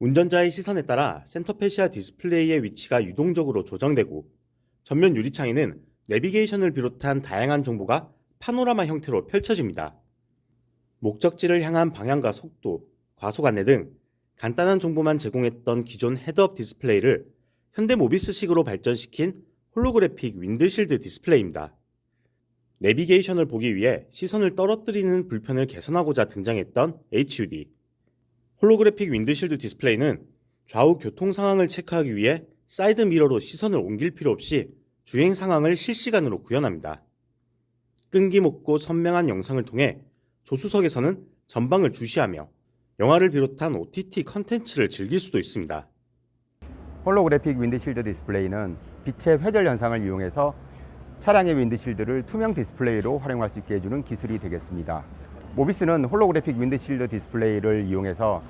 운전자의 시선에 따라 센터페시아 디스플레이의 위치가 유동적으로 조정되고 전면 유리창에는 내비게이션을 비롯한 다양한 정보가 파노라마 형태로 펼쳐집니다. 목적지를 향한 방향과 속도, 과속 안내 등 간단한 정보만 제공했던 기존 헤드업 디스플레이를 현대 모비스식으로 발전시킨 홀로그래픽 윈드실드 디스플레이입니다. 내비게이션을 보기 위해 시선을 떨어뜨리는 불편을 개선하고자 등장했던 HUD. 홀로그래픽 윈드실드 디스플레이는 좌우 교통 상황을 체크하기 위해 사이드 미러로 시선을 옮길 필요 없이 주행 상황을 실시간으로 구현합니다. 끈기먹고 선명한 영상을 통해 조수석에서는 전방을 주시하며 영화를 비롯한 OTT 컨텐츠를 즐길 수도 있습니다. 홀로그래픽 윈드실드 디스플레이는 빛의 회절 현상을 이용해서 차량의 윈드실드를 투명 디스플레이로 활용할 수 있게 해주는 기술이 되겠습니다. 모비스는 홀로그래픽 윈드실드 디스플레이를 이용해서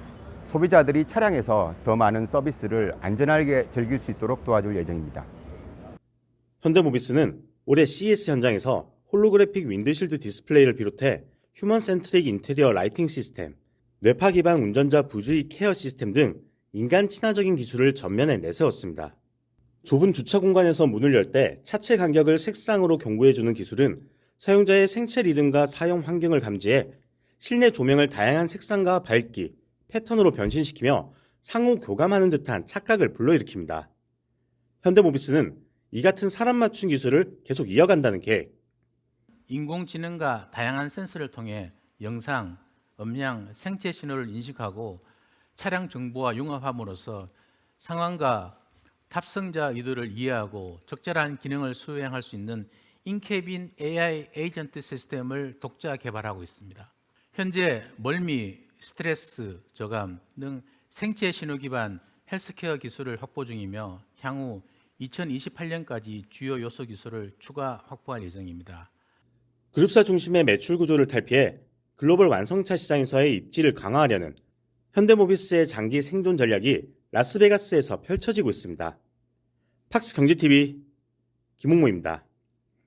소비자들이 차량에서 더 많은 서비스를 안전하게 즐길 수 있도록 도와줄 예정입니다. 현대모비스는 올해 CES 현장에서 홀로그래픽 윈드실드 디스플레이를 비롯해 휴먼 센트릭 인테리어 라이팅 시스템, 뇌파 기반 운전자 부주의 케어 시스템 등 인간 친화적인 기술을 전면에 내세웠습니다. 좁은 주차 공간에서 문을 열 때 차체 간격을 색상으로 경고해주는 기술은 사용자의 생체 리듬과 사용 환경을 감지해 실내 조명을 다양한 색상과 밝기, 패턴으로 변신시키며 상호 교감하는 듯한 착각을 불러일으킵니다. 현대모비스는 이 같은 사람 맞춤 기술을 계속 이어간다는 계획. 인공지능과 다양한 센서를 통해 영상, 음량, 생체 신호를 인식하고 차량 정보와 융합함으로써 상황과 탑승자 의도를 이해하고 적절한 기능을 수행할 수 있는 인캐빈 AI 에이전트 시스템을 독자 개발하고 있습니다. 현재 멀미, 스트레스 저감 등 생체 신호 기반 헬스케어 기술을 확보 중이며 향후 2028년까지 주요 요소 기술을 추가 확보할 예정입니다. 그룹사 중심의 매출 구조를 탈피해 글로벌 완성차 시장에서의 입지를 강화하려는 현대모비스의 장기 생존 전략이 라스베가스에서 펼쳐지고 있습니다. 팍스 경제TV 김홍모입니다.